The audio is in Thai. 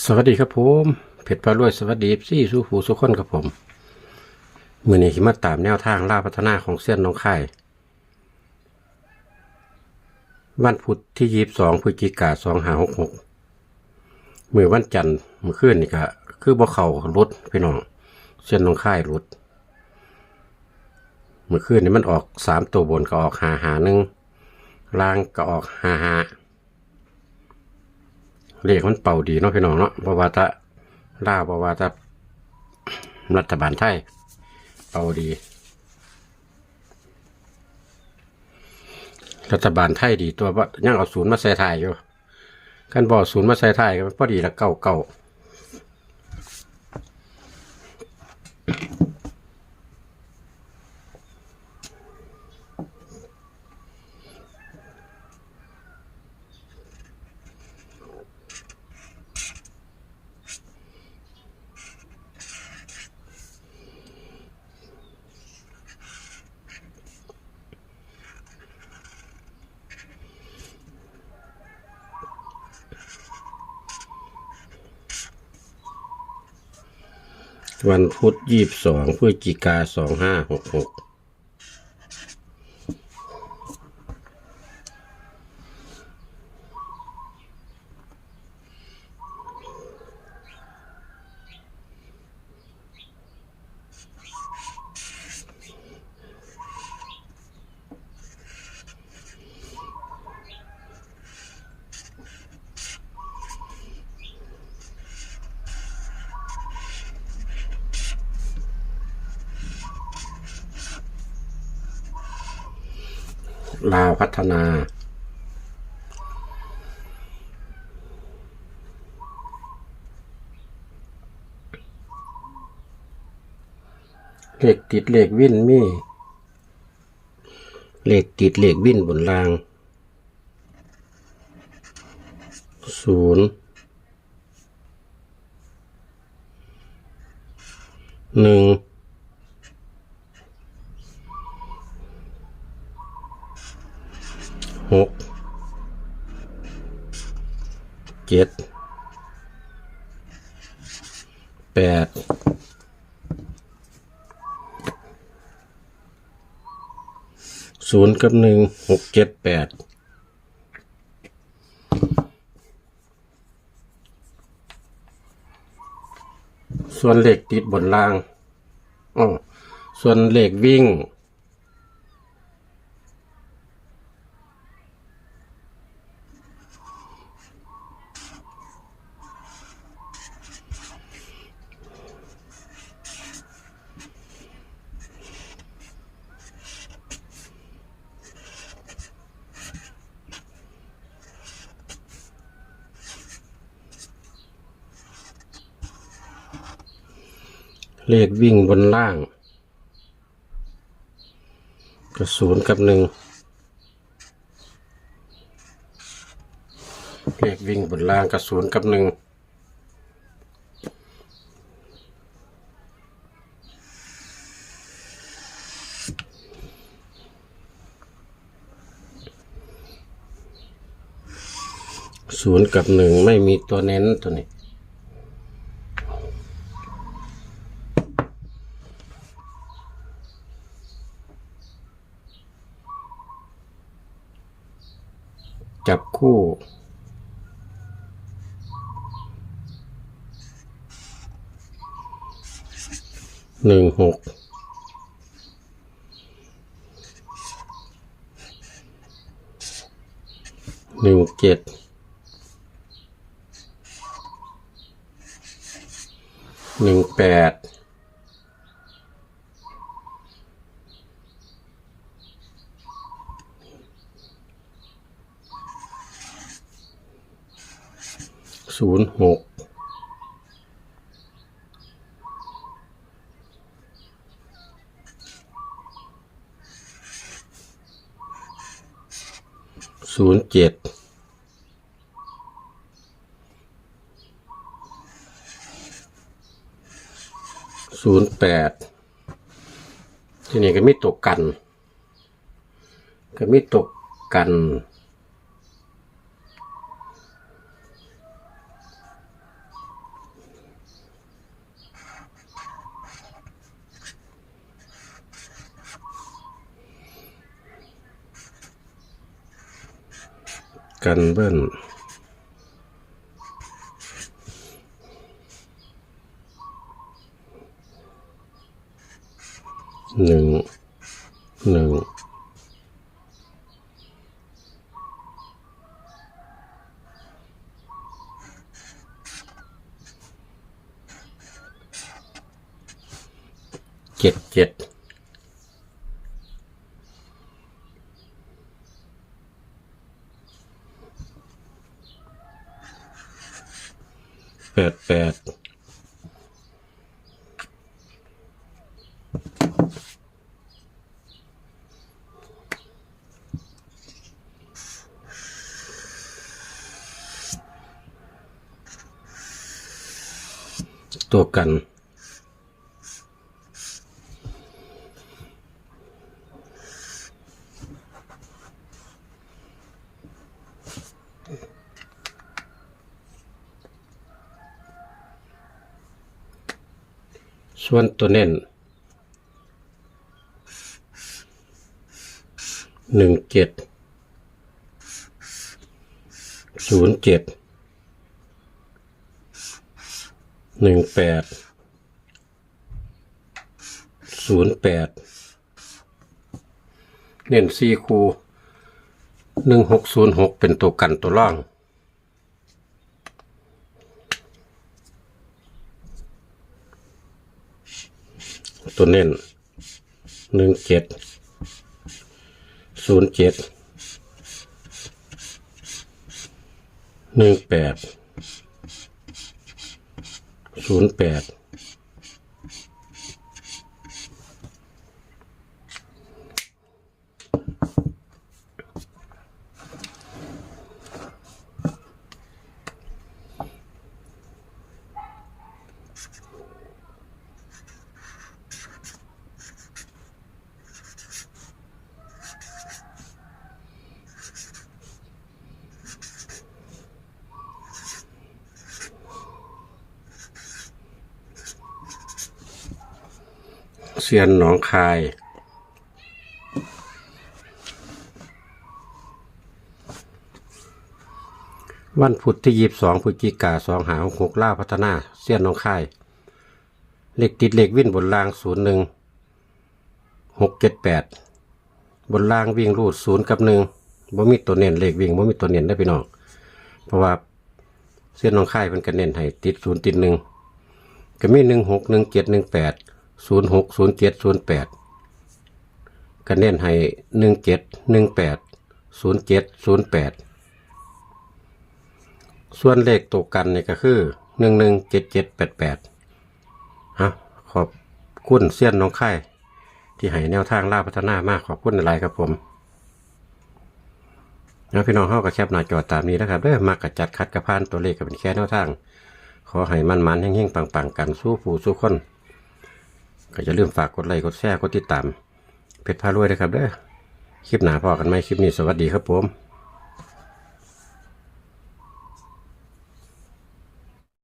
สวัสดีครับผมเพชรปลารวยสวัสดีซี่สู้หูสุขคนครับผมมือนี้ขิมาตามแนวทางล่าพัฒนาของเส้นน้องไข่วันพุธที่ยีบสองพฤศจิกาสองหาหกหกมือวันจันทร์มือขึ้นนี่ก็คือบ่เขารถพี่น้องเส้นน้องไข่รถมือขึ้นนี่มันออกสามตัวบนก็ออกหาหาหนึ่งล่างก็ออกหาหา เลขมันเป่าดีเนาะพี่น้องเนาะเพราะว่าตะล่าวเพราะว่าตะรัฐบาลไทย เป่าดี รัฐบาลไทยดีตัวว่ายังเอาศูนย์มาใส่ไทยอยู่กันบอกศูนย์มาใส่ไทยก็พอดีละเก่าเก่า วันพุธยี่สิบสองพฤศจิกาสองห้าหกหก ลาวพัฒนา เลขติดเลขวิ่นมีเลขติดเลขวิ่นบนรางศูนย์หนึ่ง หกเจ็ดแปดศูนย์กับหนึ่งหกเจ็ดแปดส่วนเหลขติดบนล่างอ๋อส่วนเหลขวิ่ง เลขวิ่งบนล่างกับศูนย์กับหนึ่งเลขวิ่งบนล่างกับศูนย์กับหนึ่งศูนย์กับหนึ่งไม่มีตัวเน้นตัวนี้ จับคู่ หนึ่งหก หนึ่งเจ็ด หนึ่งแปด ศูนย์หกศูนย์เจ็ดศูนย์แปดที่นี่ก็มีตกกัน ก็มีตกกัน กันเบิ้ลหนึ่งหนึ่งเจ็ดเจ็ด แปดแปดตัวกัน ส่วนตัวเน้นหนึ่งเจ็ดศูนย์เจ็ดหนึ่งแปดศูนย์แปดเน้นสี่คูหนึ่งหกศูนย์หกเป็นตัวกันตัวร่อง ตัวเน้นหนึ่งเจ็ดศูนย์เจ็ดหนึ่งแปดศูนย์แปด ซียนหนองคาย วันพุธที่ยีบสองพฤศจิกาสองหาหกล่าพัฒนาเสี้ยนหน้องค่าย เลขติดเลขวิ่นบนรางศูนย์หนึ่งหกเจ็ดแปดบนรางวิ่งรูดศูนย์กับหนึ่งบ่มีตัวเน้นเลขวิ่งบ่มีตัวเน้นได้พี่น้องเพราะว่าเส้นหน้องค่ายเป็นกันเน้นให้ติดศูนย์ติดหนึ่งก็มีหนึ่งหกหนึ่งเจ็ดหนึ่งแปด ศูนย์หกศูนย์เจ็ดศูนย์แปดกันเน้นให้หนึ่งเจ็ดหนึ่งแปดศูนย์เจ็ดศูนย์แปดส่วนเลขตัวกันเนี่ยก็คือหนึ่งหนึ่งเจ็ดเจ็ดแปดแปดฮะขอบคุณเสี้ยนน้องไข่ที่ให้แนวทางล่าพัฒนามากขอบคุณอะไรครับผมแล้วพี่น้องเข้ากับแคปหน้าจอตามนี้นะครับเด้อมากกับจัดคัดกระพานตัวเลขก็เป็นแค่แนวทาง ขอให้มันมันๆแห้งๆปังๆ กันสู้ผู้สู้คน ก็จะลืมฝากกดไลค์กดแชร์กดติดตาม เพจพารวยนะครับเด้อคลิปหนาพอกันไหมคลิปนี้สวัสดีครับผม